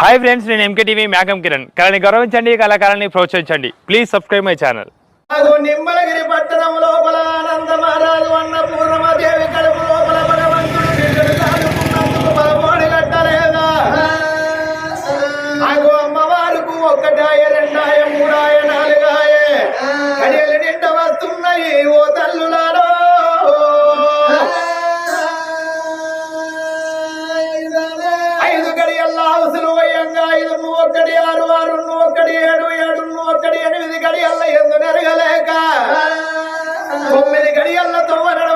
Hi friends నేను MK TV Mekam Kiran. కళని గౌరవించండి కళాకారాన్ని ప్రోత్సహించండి. Please subscribe my channel Nimmalagiri పట్టణం లోపల ఆనంద మహారాజు అన్న పూర్ణమదేవి కడుపు ఒక్కడి ఆరు ఆరు నువ్వు ఒక్కడి ఏడు ఏడు నువ్వు ఒక్కడి ఎనిమిది గడియల్ల ఎందు నెరగలేక తొమ్మిది గడియల్ల తొవ్వనడ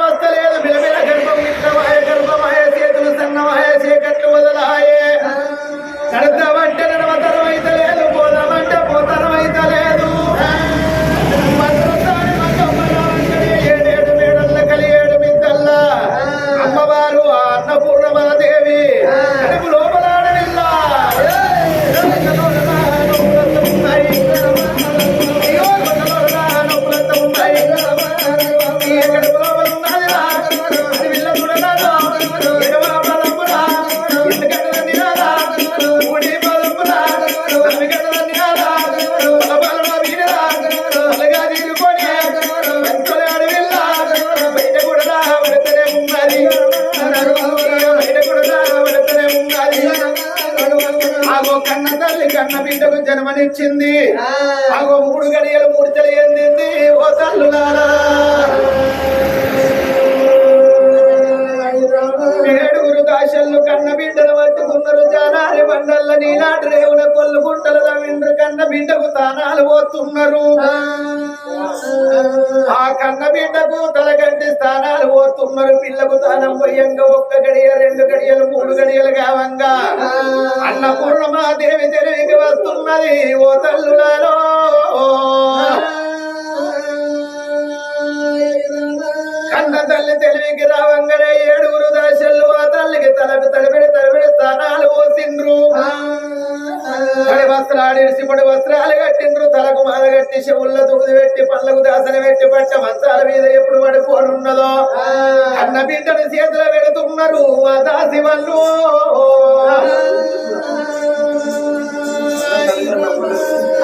చేతులు పెడుతున్నారు మా దాసి వాళ్ళు.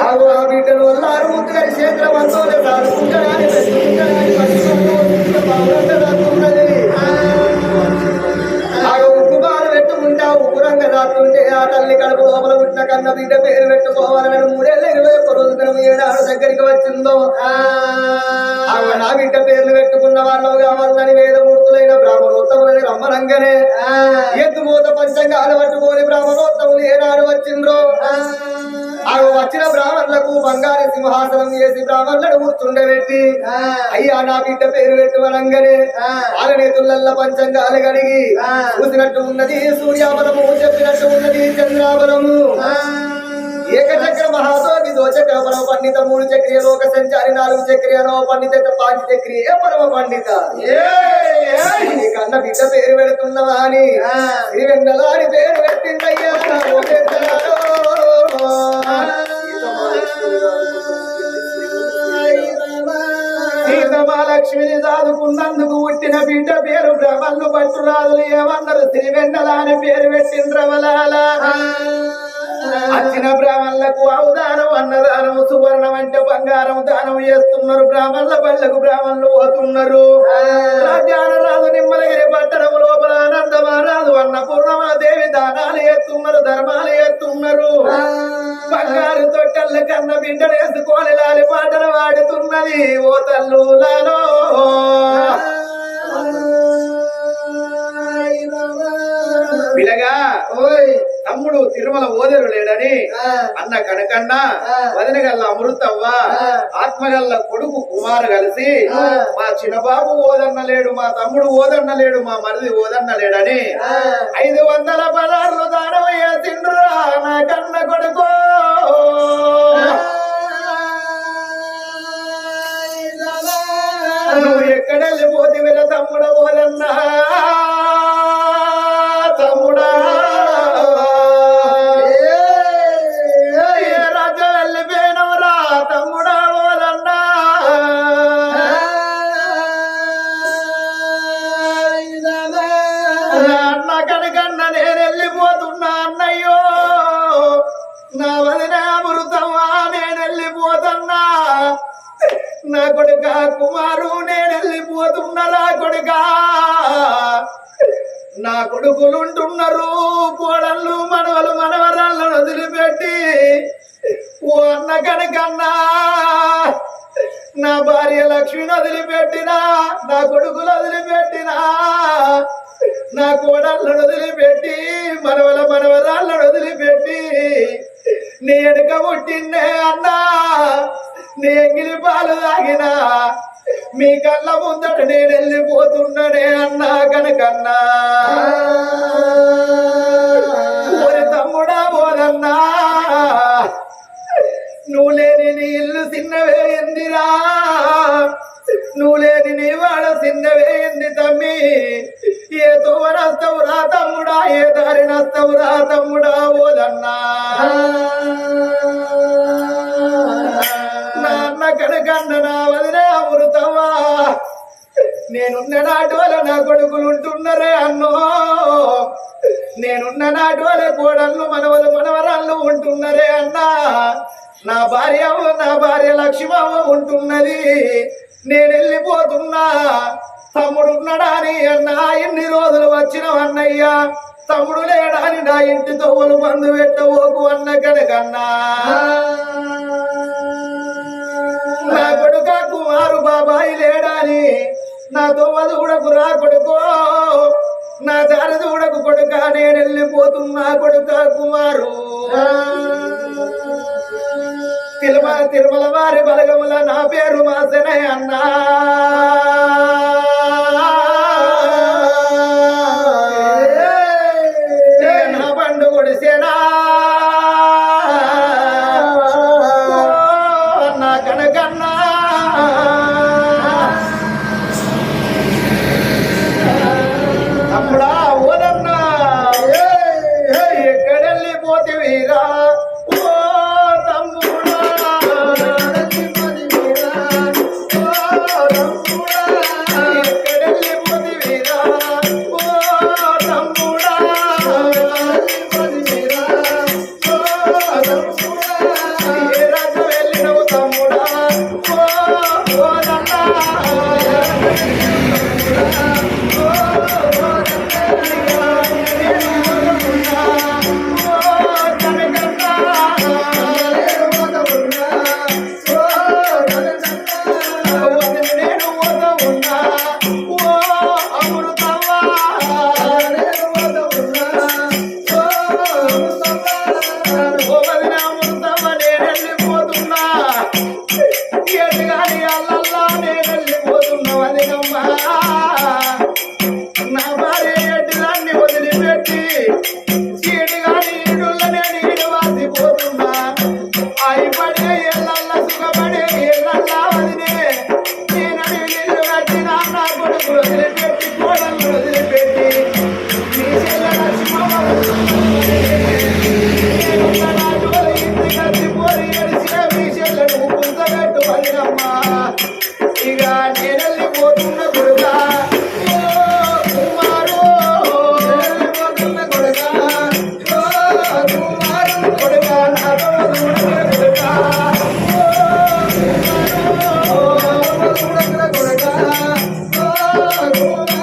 ఆగు ఆ చేతుల ఉప్పు పెట్టుకుంటా ఉప్పురంగా దాస్తుంటే ఆ తల్లి కడుపు లోపల పుట్టిన కన్న బిడ్డ పేరు పెట్టుకోవాలని మూడేళ్ళ ఇరవై ఒక్క రోజు దగ్గరికి వచ్చిందో. నా బిడ్డ పేర్లు పెట్టుకున్న వాళ్ళు కావాలని బ్రాహ్మణోత్తములని రమ్మనంగానే ఎత్తుమూత పంచంగాలు పట్టుకొని బ్రాహ్మణోత్తములు ఏనాడు వచ్చిండ్రో. ఆమె వచ్చిన బ్రాహ్మణులకు బంగారు సింహాసనం చేసి బ్రాహ్మణులను కూర్చుండబెట్టి అయ్యా నా బిడ్డ పేరు పెట్టువనంగానే ఆలనేతులల్ల పంచంగాలు కడిగి చూసినట్టు ఉన్నది సూర్యాబలము చెప్పినట్టు ఉన్నది చంద్రాబలము పండిత మూడు చక్రియ లోక సంచారి నాలుగు చక్రియ నవ పండిత పాంచ చక్రియ పరమ పండిత? కన్న బిడ్డ పేరు పెడుతున్నవా అని? శ్రీ వెన్నలాని పేరు పెట్టిందయ్యా. సీతమాలక్ష్మిని దాదుకున్నందుకు పుట్టిన బిడ్డ పేరు భ్రమల్లు పట్టురాదులు ఏమన్నారు శ్రీవెన్నెల అని పేరు పెట్టిండ్రవలాల. వచ్చిన బ్రాహ్మణులకు అవదానం అన్నదానం సువర్ణం అంటే బంగారం దానం చేస్తున్నారు. బ్రాహ్మణుల పళ్ళకు బ్రాహ్మణులు పోతున్నారు. రాజ్యాన రాజు నిమ్మలగిరి పట్టణం లోపల ఆనందమారాజు అన్నపూర్ణమాదేవి దానాలు ఎత్తున్నారు ధర్మాలు ఎత్తున్నారు బంగారు తొట్టల్ల కన్న బిడ్డలు వేసుకొని లాలి పాటలు వాడుతున్నది ఓ తల్లులలో పిలగా ఓయ్. తమ్ముడు తిరుమల ఓదరు లేడని అన్న కనకన్న వదిన గల్ల అమృతవ్వ ఆత్మగల్ల కొడుకు కుమారు కలిసి మా చిన్నబాబు ఓదన్న లేడు మా తమ్ముడు ఓదన్న లేడు మా మరిది ఓదన్న లేడని ఐదు వందల పదార్లు దానం వేసిండ్రురా నా కన్న కొడుకు. నువ్వు ఎక్కడ వెళ్ళిపోతే తమ్ముడ ఓదన్నా. నా కొడుక కుమారు నేను వెళ్ళిపోతున్నా కొడుక. నా కొడుకులుంటున్నారు కోడళ్ళు మనవలు మనవరాళ్ళను వదిలిపెట్టి ఓ అన్న కనుకన్నా నా భార్య లక్ష్మిని వదిలిపెట్టినా నా కొడుకులు వదిలిపెట్టినా నా కోడళ్ళను వదిలిపెట్టి మనవల మనవరాళ్ళను వదిలిపెట్టి నీ ఎడుక పుట్టిందే అన్నా నీ ఎంగిలి పాలు తాగినా మీ కళ్ళ ముందట నేను వెళ్ళిపోతున్నానే అన్నా కనుకన్నా. అని నా ఇంటి తవ్వులు మందు పెట్టవోకు అన్న కనకన్నా నా కొడుక కుమారు బాబాయి లేడాని నా తొవ్వదు కూడా రా కొడుకో. నా దారదూడకు కొడుక నేను వెళ్ళిపోతున్నా కొడుక కుమారు తిరుమల తిరుమల వారి బలగముల నా పేరు మాసనే అన్నా. అల్లల్లా నేను వెళ్ళిపోతున్నావు అదిగమ్మా Música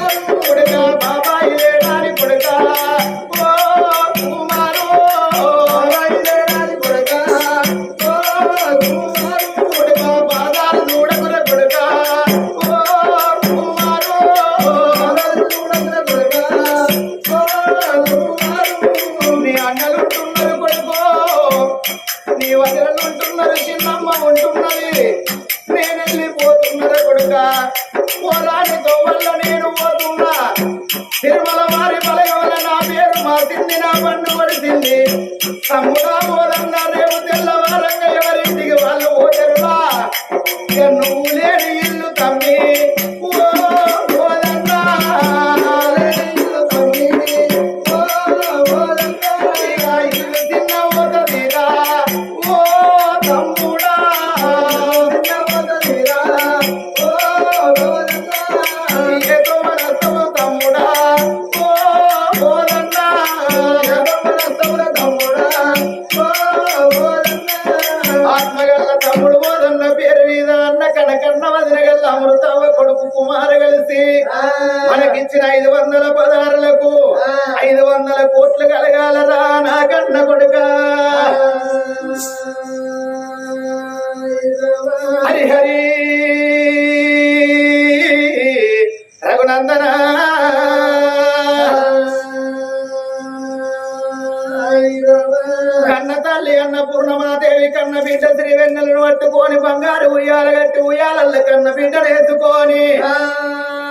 అన్న పూర్ణమాదేవి కన్న బిడ్డ శ్రీ వెన్నెలను పట్టుకొని బంగారు ఉయ్యాల గట్టి ఉయ్యాలల్ల కన్న బిడ్డను ఎత్తుకొని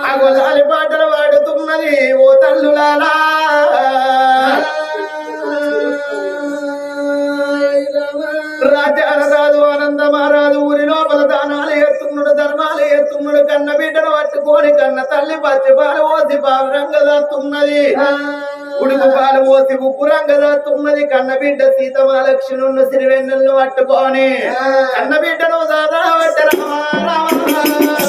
ఆ గొల్లాలి పాటలు పాడుతున్నది ఓ తల్లులాలా. రాజ్యాల రాదు ఆనందమారాదు ఊరి లోపల దానాలు ఎత్తున్నాడు ధర్మాలు ఎత్తున్నాడు కన్న బిడ్డను పట్టుకొని కన్న తల్లి పచ్చి పాలు ఓసి పావురంగా దాస్తున్నది. ఉడుకు పాలు పోసి ఉప్పు రంగదాస్తున్నది కన్న బిడ్డ సీతమాలక్ష్మణున్న సిరివెన్నెలను పట్టుకొని. కన్న బిడ్డను దాదా అగో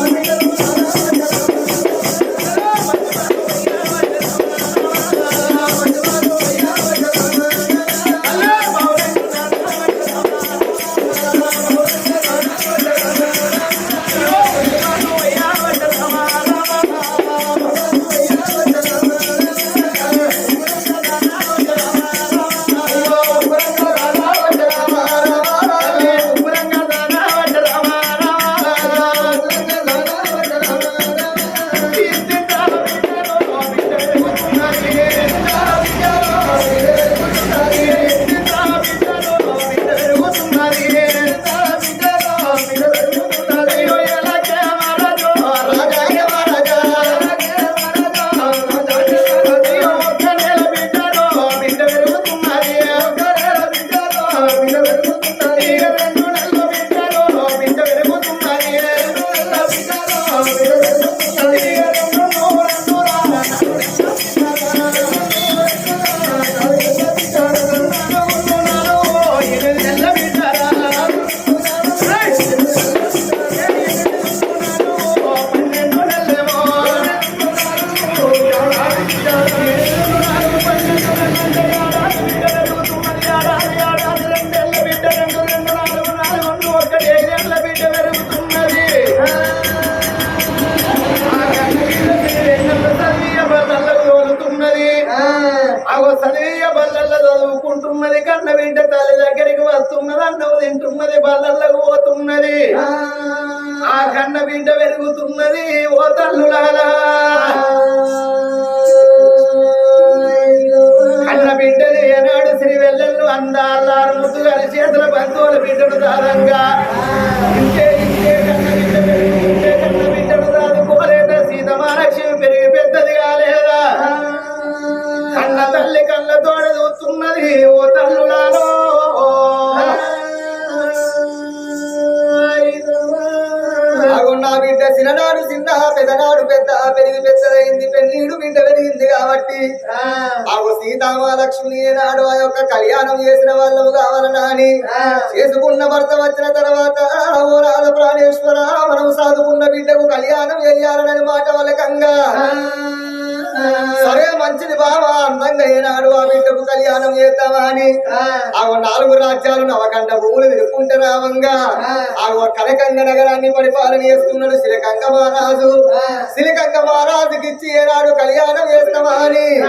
నాలుగు రాజ్యాలు నవకండ భూములు విరుక్కుంటే రావంగా. ఆ. కనకంగ నగరాన్ని పరిపాలన చేస్తున్నాడు సిరికంగ మహారాజు. సిరికంగ మహారాజుకి ఇచ్చి ఏనాడు కళ్యాణం చేస్తామా అని.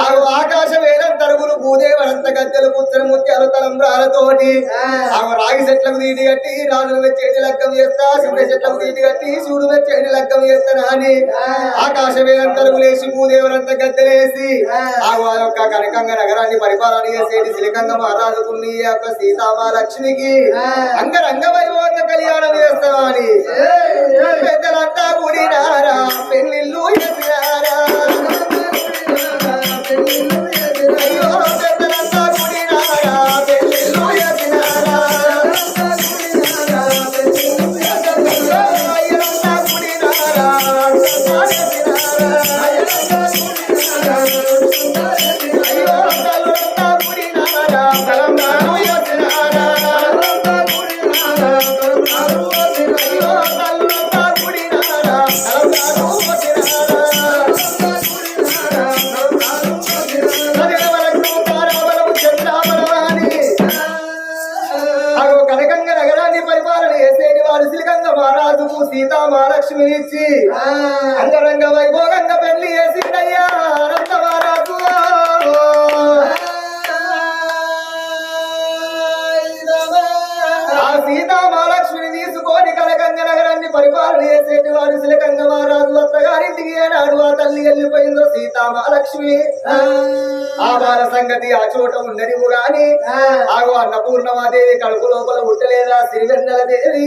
ఆ ఆకాశ వేలం తరుగులు భూదేవరంత గద్దెలు పుచ్చని ముత్యాలు తలంబ్రాలతోటి ఆ. రాగి చెట్లకు తీటి కట్టి రాజులు వచ్చేటి లగ్గం చేస్తా శివుడి చెట్లకు తీటి కట్టి శివుడు వచ్చేటి లగ్గం చేస్తానా అని ఆకాశ వేలం తరుగులేసి భూదేవరంత గద్దెలేసి ఆ. యొక్క కనకంగ నగరాన్ని పరిపాలన చేసేటి సిలికంగ మహారాజుకుని ఈ యొక్క సీతామహాలక్ష్మికి. అంగరంగ వైభవంగా కళ్యాణం చేస్తామా అని పెద్దలంతా కూడినారా పెళ్ళిళ్ళు చేసినారా. అయ్యో వాడు శిలకంగ మహారాజు అత్తగారింటికి ఏనాడు ఆ తల్లి వెళ్ళిపోయిందో సీతామహాలక్ష్మి. ఆ బాల సంగతి ఆ చోట ఉండనివు గాని ఆగో అన్నపూర్ణమాదేవి కడుపు లోపల పుట్టలేదా సిరివెన్నెల దేవి?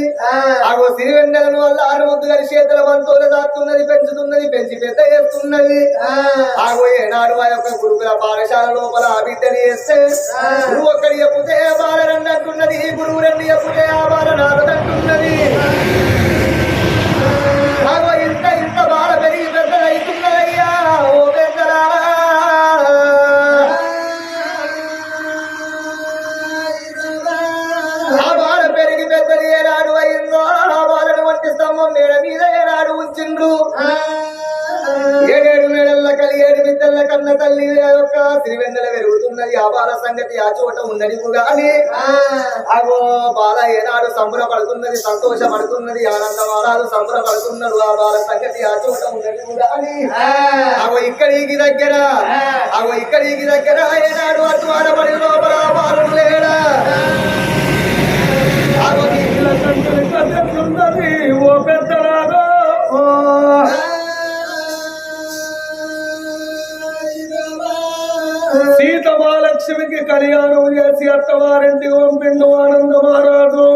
ఆగో సిరివెన్నెలను వల్ల ఆరుముద్దు గారి చేతుల వంతులు దాస్తున్నది పెంచుతున్నది పెంచి పెద్ద చేస్తున్నది. ఆగో ఏనాడు ఆ యొక్క గురుకుల పాఠశాల లోపల ఆ బిడ్డని వేస్తే గురువు ఒక్కడి చెప్పుతే బాలరన్ని అంటున్నది గురువు రెండు చెప్పుతే ఆ బాల ఉంచిండ్రు ఏడేడు మేడల్ల కలి ఏడు బిడ్డల కన్న తల్లి యొక్క సిరివెన్నెల పెరుగుతున్నది. ఆ బాల సంగతి ఆ చోట ఉన్నది గాని అగో బాల ఏనాడు సంబరపడుతున్నది సంతోషపడుతున్నది ఆనందమానాలు సంబరపడుతున్నారు. ఆ బాల సంగతి ఆ చోట ఉన్నది గాని అగో ఇక్కడికి దగ్గర అగో ఇక్కడికి దగ్గర ఏనాడు అటు ఆడబడి లోపల ఆ బాలుడు లేడా? అగో కన్నెట్లున్నది ఓ పెద్దలాగా మహాలక్ష్మికి కళ్యాణం చేసి అత్తవారింటి పంపిండు ఆనందమారాదు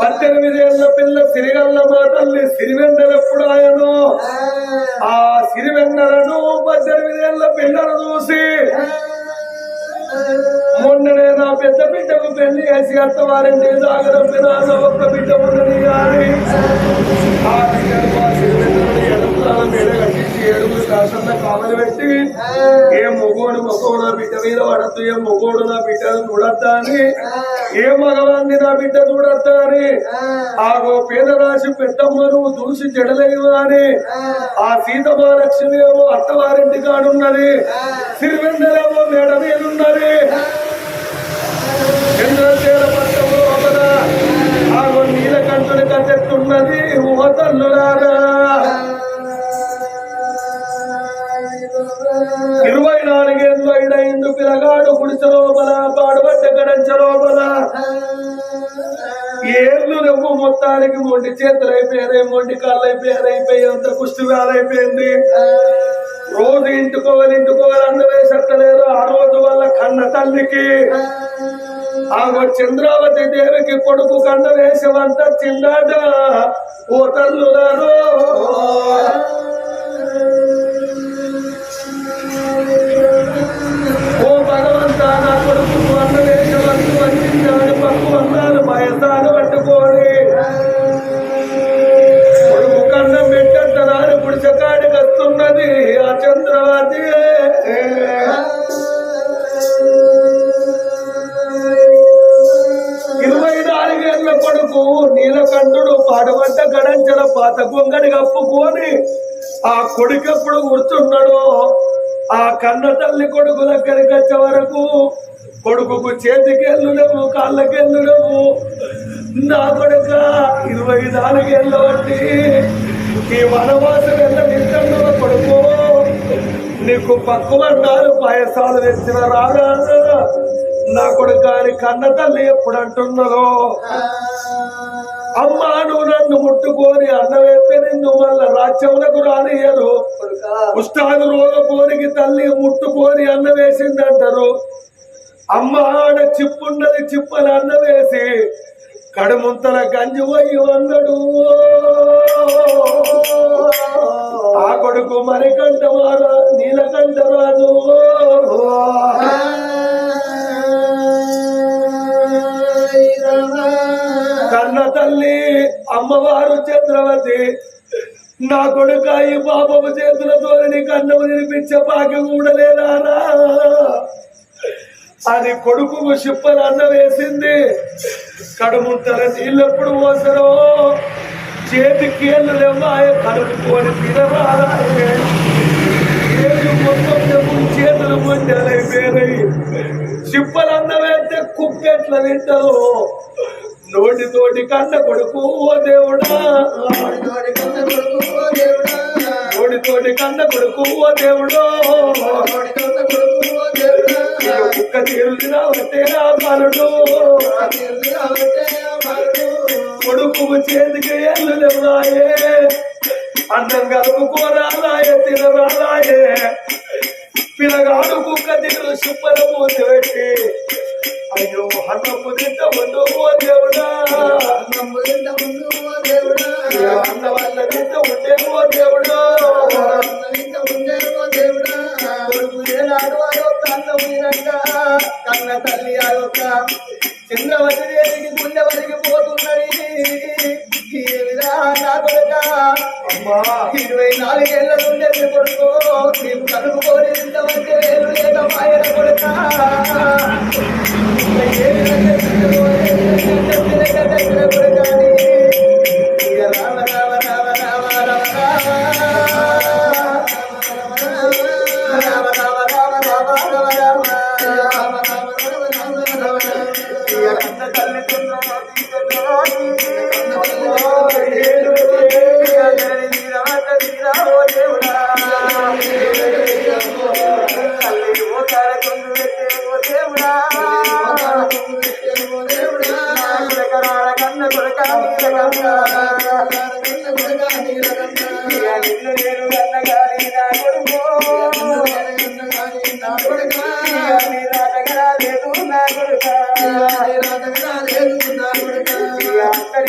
పద్దెనిమిదేళ్ళ పిల్ల సిరిగల్ల మా తల్లి సిరివెన్నెలెప్పుడు ఆయనో ఆ సిరివెన్నెలను పద్దెనిమిదేళ్ళ పిల్లను చూసి మొన్ననే నా పెద్ద బిడ్డకు పెళ్ళి చేసి అత్తవారింటి సాగరం పినాల ఒక్క బిడ్డ ఉన్నది కానీ. ఆ బిడ్డను మా సిరివెన్నెలని ఎడంతాల మీద కట్టి ఏడుగురు కాసంత కామలు పెట్టి ఏ మొగోడు మొగోడు నా బిడ్డ మీద పడద్దు ఏ మొగోడు నా బిడ్డను చూడద్దా అని ఏ మగవాన్ని నా బిడ్డ చూడద్దా అని ఆగో పేదరాశి పెద్దమ్మను దూసి జడలేవు అని ఆ సీతమహాలక్ష్మి ఏమో అత్తవారింటి కాడున్నది సిరివెందలేమో మేడ మీదున్నది. చంద్రశేల పట్టము లోపల ఆగో నీలకంఠుని కట్టెత్తున్నది ఓ తల్లులారా. ఇరవై నాలుగేళ్ళు ఐదైందు పిలగాడు పుడిచలోపల లోపల పాడుబడ్డ గడంచ లోపల. ఏళ్ళు నువ్వు మొత్తానికి మొండి చేతులు అయిపోయాయి మొండి కాళ్ళు అయిపోయారు అయిపోయి అంత కుష్టి వేలైపోయింది రోజు ఇంటికోవాలి ఇంటికోవాలి అందవేసట్టలేదు ఆ రోజు వల్ల కన్న తల్లికి ఆమె చంద్రావతి దేవికి కొడుకు కన్న వేసవంత చిన్నాడ. ఓ తల్లులారో. అన్నాను వయసాను పట్టుకోని కొడుకు కన్నం ఇప్పుడు పుడిచకాడికి వస్తున్నది ఆ చంద్రవాతి. ఇరవై నాలుగేళ్ళ కొడుకు నీలకంఠుడు పాడబడ్డ గడంచల పాత గొంగడి కప్పుకొని ఆ కొడుకెప్పుడు కూర్చున్నాడు ఆ కన్న తల్లి కొడుకు దగ్గరికి వచ్చే వరకు కొడుకుకు చేతికెళ్ళు లేవు కాళ్ళకెళ్ళు లేవు నా కొడుక ఇరవై నాలుగేళ్ళ బట్టి ఈ వనవాసం ఎంత నిజంగా కొడుకు? నీకు పక్కువన్నారు పాయసాలు తెచ్చిన రాగా నా కొడుకాని అని కన్న తల్లి ఎప్పుడు అంటున్నదో అమ్మా నువ్వు నన్ను ముట్టుకొని అన్నవేస్తే నిన్ను మళ్ళా రాజ్యములకు రానియరు ఉస్తాదు రోగ కోరికి తల్లి ముట్టుకొని అన్న వేసిందంటారు అమ్మ ఆడ చిప్పున్నది చిప్పని అన్న వేసి కడుముంతల గంజి పోయి అన్నాడు ఆ కొడుకు మరికంట మారా నీలకంఠ కన్న తల్లి అమ్మవారు చంద్రవతి నా కొడుక ఈ పాపము చేతులతో నీ కన్నము తినిపించే పాకి కూడా లేదారా అది కొడుకు షిప్పని అన్న వేసింది. కడుముంతల నీళ్ళెప్పుడు పోసరో? చేతి కీళ్ళు లేవాయ కడుపుకొని తినరాలే ఏడు మొత్తం చెప్పు చేతులు మొండాలైపోయినాయి చిప్పలు అన్నవేస్తే కుక్కెట్ల తింటారు నోటి తోటి కన్న కొడుకు ఓ దేవుడా. నోటి కన్న తల్లితోటి కన్న కొడుకు ఓ దేవుడో. మరుడు కొడుకు చేతికి ఎల్లు లేవురాయే అన్నం కలుపుకోరాలాయే తినరాలాయే పిల్లగాడు కుక్క దిగులు సుప్పలు మూసి పెట్టి అయ్యో అన్నము తింట ఉండు ఓ దేవుడా. అన్నము తింట ఉండు ఓ దేవుడా అన్న వల్ల తింట ఉండే ఓ దేవుడా. తింట ఉండే ఓ దేవుడా కొడుకు ఏనాడు అదొక అన్నం తినక కన్న తల్లి అదొక చంద్రవతి దేవికి గుండె వరికి పోతున్నది ఏమిరా నా కొడుక ఇరవై నాలుగేళ్ళ నుండి మీ కొడుకు నీవు కలుపుకొని ఇంతమంది వేలు లేక మాయన కొడుక ఏ విధంగా తిరిగినో,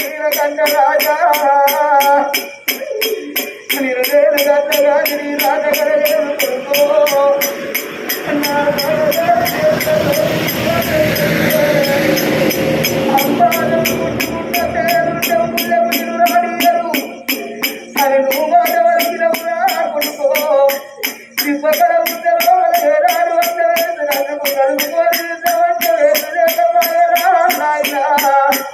నీల గంట రాజా నీల నేల గంట రాజు నీ Yeah.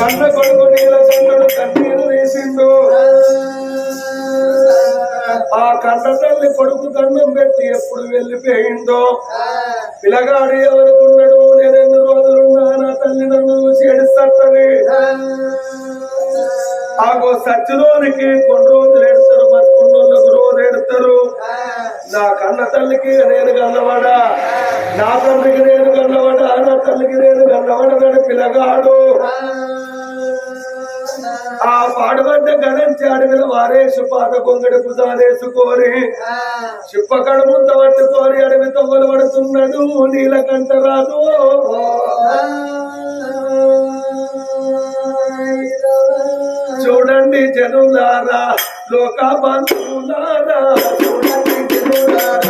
కన్న కొడుకు నీల కన్నుడు కన్నీరు తీసిండు ఆ కన్న తల్లి కొడుకు కన్నం పెట్టి ఎప్పుడు వెళ్ళిపోయిందో? పిల్లగాడు ఎవరుకున్నాడు? నేను ఎన్ని రోజులున్నా నా తల్లి నన్ను చూసి ఏడుస్తది. ఆగో సచ్చిలోనికి కొన్ని రోజులు ఎడతారు బతుకున్నోళ్ళకు రోజు ఎడతారు నా కన్న తల్లికి నేను కన్నవాడా నా తండ్రికి నేను కన్నవాడా నా తల్లికి నేను గన్నవాడని పిల్లగాడు ఆ పాడుబడ్డ గణించి అడవిలో వారే పాత కొంగడి భుజాలేసుకోరి చిప్పకడ ముంద పట్టుకోరి అడవి తొంగలు పడుతున్నాడు నీలకంట రాదు. చూడండి జనులారా లోకా బంధువులారా చూడండి చూడారా